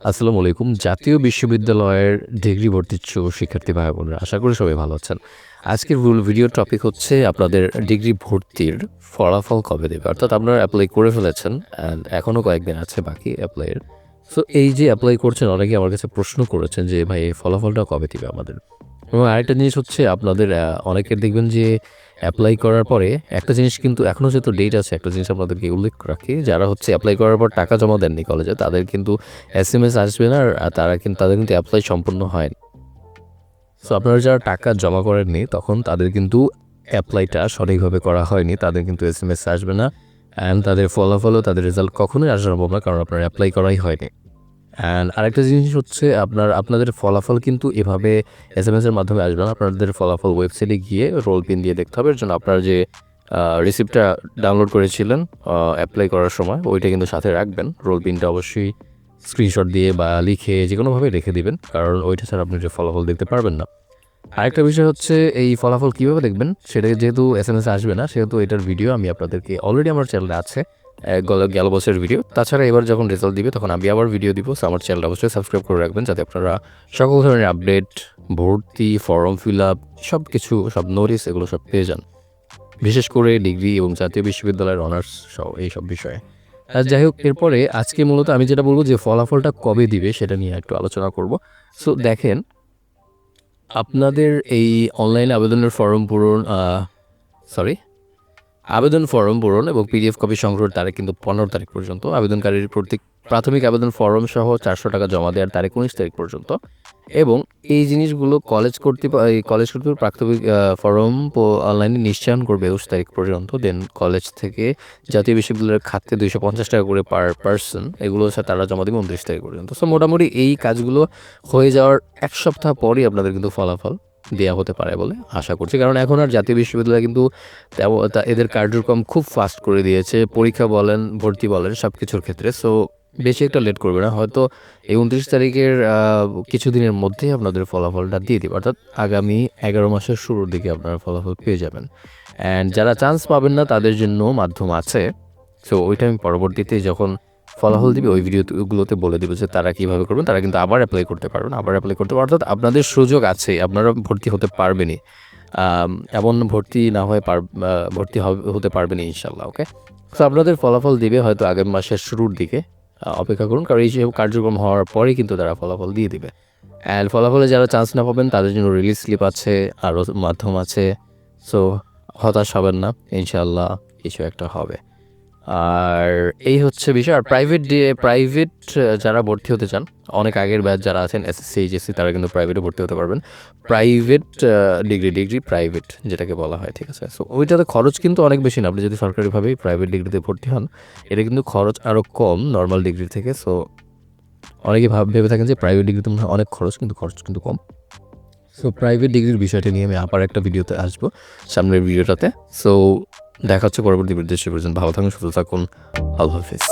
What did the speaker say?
আসসালামু আলাইকুম। জাতীয় বিশ্ববিদ্যালয়ের ডিগ্রি ভর্তি ইচ্ছুক শিক্ষার্থী ভাই বোনেরা আশা করি সবাই ভালো আছেন। আজকের ভুল ভিডিও টপিক হচ্ছে আপনাদের ডিগ্রি ভর্তির ফলাফল কবে দেবে? অর্থাৎ আপনারা অ্যাপ্লাই করে ফেলেছেন অ্যান্ড এখনও কয়েকদিন আছে বাকি অ্যাপ্লাইয়ের সো এই যে অ্যাপ্লাই করছেন অনেকে আমার কাছে প্রশ্ন করেছেন যে, ভাই, এই ফলাফলটা কবে দেবে আমাদের? এবং আরেকটা জিনিস হচ্ছে আপনাদের অনেকের দেখবেন যে অ্যাপ্লাই করার পরে একটা জিনিস কিন্তু এখনও যেহেতু ডেট আছে, একটা জিনিস আপনাদেরকে উল্লেখ রাখি, যারা হচ্ছে অ্যাপ্লাই করার পর টাকা জমা দেননি কলেজে তাদের কিন্তু এস এম এস আসবে না, আর তারা কিন্তু, তাদের কিন্তু অ্যাপ্লাই সম্পূর্ণ হয়নি। সো আপনারা যারা টাকা জমা করেননি, তখন তাদের কিন্তু অ্যাপ্লাইটা সঠিকভাবে করা হয়নি, তাদের কিন্তু এস এম এস আসবে না অ্যান্ড তাদের ফলাফলও, তাদের রেজাল্ট কখনোই আসা সম্ভব না, কারণ আপনার অ্যাপ্লাই করাই হয়নি। অ্যান্ড আরেকটা জিনিস হচ্ছে আপনার, আপনাদের ফলাফল কিন্তু এভাবে এস এম এসের মাধ্যমে আসবে না। আপনাদের ফলাফল ওয়েবসাইটে গিয়ে রোল পিন দিয়ে দেখতে হবে। এর জন্য আপনার যে রিসিপ্টটা ডাউনলোড করেছিলেন অ্যাপ্লাই করার সময়, ওইটা কিন্তু সাথে রাখবেন। রোল পিনটা অবশ্যই স্ক্রিনশট দিয়ে বা লিখে যে কোনোভাবে রেখে দিবেন। কারণ ওইটা ছাড়া আপনি যে ফলাফল দেখতে পারবেন না। আরেকটা বিষয় হচ্ছে এই ফলাফল কীভাবে দেখবেন, সেটা যেহেতু এস এম এস আসবে না, সেহেতু এটার ভিডিও আমি আপনাদেরকে অলরেডি আমার চ্যানেলে আছে। গল- বছরের ভিডিও তাছাড়া এবার যখন রেজাল্ট দিবে, তখন আমি আবার ভিডিও দিব। So, আমার চ্যানেল অবশ্যই সাবস্ক্রাইব করে রাখবেন, যাতে আপনারা সকল ধরনের আপডেট ভর্তি ফর্ম ফিল আপ সব কিছু সব নোটিস এগুলো সব পেয়ে যান। বিশেষ করে ডিগ্রি এবং জাতীয় বিশ্ববিদ্যালয়ের অনার্স সহ এই সব বিষয়ে। আর যাই হোক, এরপরে আজকে মূলত আমি যেটা বলব যে, ফলাফলটা কবে দিবে সেটা নিয়ে একটু আলোচনা করব। সো দেখেন, আপনাদের এই অনলাইন আবেদনের ফর্ম পূরণ সরি আবেদন ফর্ম পূরণ এবং পিডিএফ কপি সংগ্রহের তারিখ কিন্তু পনেরো তারিখ পর্যন্ত। আবেদনকারীর প্রত্যেক প্রাথমিক আবেদন ফর্ম সহ চারশো টাকা জমা দেওয়ার তারিখ উনিশ তারিখ পর্যন্ত। এবং এই জিনিসগুলো কলেজ কর্তৃপক্ষ এই কলেজ কর্তৃপক্ষ প্রাথমিক ফর্ম অনলাইনে নিশ্চয়ন করবে একুশ তারিখ পর্যন্ত। দেন কলেজ থেকে জাতীয় বিশ্ববিদ্যালয়ের খাতে দুইশো পঞ্চাশ টাকা করে পার পার্সন এগুলো তারা জমা দেবে উনত্রিশ তারিখ পর্যন্ত। সো মোটামুটি এই কাজগুলো হয়ে যাওয়ার এক সপ্তাহ পরই আপনাদের কিন্তু ফলাফল। দেওয়া হতে পারে বলে আশা করছি। কারণ এখন আর জাতীয় বিশ্ববিদ্যালয় কিন্তু এদের কার্যক্রম খুব ফাস্ট করে দিয়েছে। পরীক্ষা বলেন, ভর্তি বলেন সব কিছুর ক্ষেত্রে। সো বেশি একটা লেট করবে না। হয়তো এই উনত্রিশ তারিখের কিছুদিনের মধ্যেই আপনাদের ফলাফলটা দিয়ে দিবে। অর্থাৎ আগামী এগারো মাসের শুরুর দিকে আপনারা ফলাফল পেয়ে যাবেন। অ্যান্ড যারা চান্স পাবেন না, তাদের জন্য মাধ্যম আছে। সো ওইটা আমি পরবর্তীতে যখন ফলাফল দিবে ওই ভিডিওগুলোতে বলে দিব যে তারা কীভাবে করবেন তারা কিন্তু আবার অ্যাপ্লাই করতে পারবেন আবার অ্যাপ্লাই করতে পারবেন অর্থাৎ আপনাদের সুযোগ আছে আপনারা ভর্তি হতে পারবেনই। এমন ভর্তি না হয়ে পার ভর্তি হবে- হতে পারবেন ইনশাল্লাহ ওকে তো আপনাদের ফলাফল দিবে হয়তো আগামী মাসের শুরুর দিকে অপেক্ষা করুন কারণ এই সব কার্যক্রম হওয়ার পরেই কিন্তু তারা ফলাফল দিয়ে দিবে। অ্যান্ড ফলাফলে যারা চান্স না পাবেন তাদের জন্য রিলিজ স্লিপ আছে আরও মাধ্যম আছে সো হতাশ হবেন না ইনশাল্লাহ কিছু একটা হবে। আর এই হচ্ছে বিষয়। আর প্রাইভেট দিয়ে প্রাইভেট যারা ভর্তি হতে চান, অনেক আগের ব্যাচ যারা আছেন এসএসসি এইচএসসি তারা কিন্তু প্রাইভেটে ভর্তি হতে পারবেন। প্রাইভেট ডিগ্রি ডিগ্রি প্রাইভেট যেটাকে বলা হয়, ঠিক আছে? সো ওইটাতে খরচ কিন্তু অনেক বেশি না। আপনি যদি সরকারিভাবেই প্রাইভেট ডিগ্রিতে ভর্তি হন এটা কিন্তু খরচ আরও কম নর্মাল ডিগ্রি থেকে। সো অনেকে ভাব, ভেবে থাকেন যে প্রাইভেট ডিগ্রিতে মনে হয় অনেক খরচ, কিন্তু খরচ কিন্তু কম। সো প্রাইভেট ডিগ্রির বিষয়টা নিয়ে আমি আবার একটা ভিডিওতে আসব, সামনের ভিডিওটাতে সো দেখা হচ্ছে পরবর্তী বিদেশে পর্যন্ত ভালো থাকুন সুস্থ থাকুন। আল্লাহ হাফিজ।